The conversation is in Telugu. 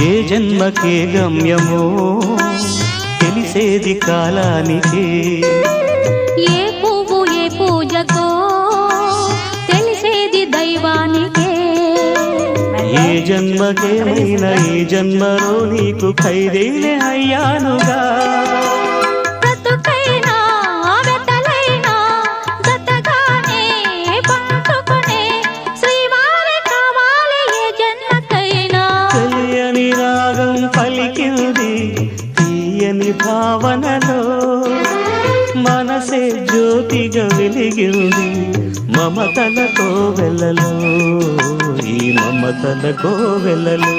జన్మకే గమ్యమో తెలిసేది కాలానికే. ఏ పువ్వు ఏ పూజకో తెలిసేది దైవానికే. ఏ జన్మకేమైనా ఈ జన్మలో నీకు ఖైదేనే అయ్యానుగా. తెలియని భావనలో మనసే జ్యోతిగా వెలిగింది మమతల కోవెలలో ఈ మమతల కోవెలలో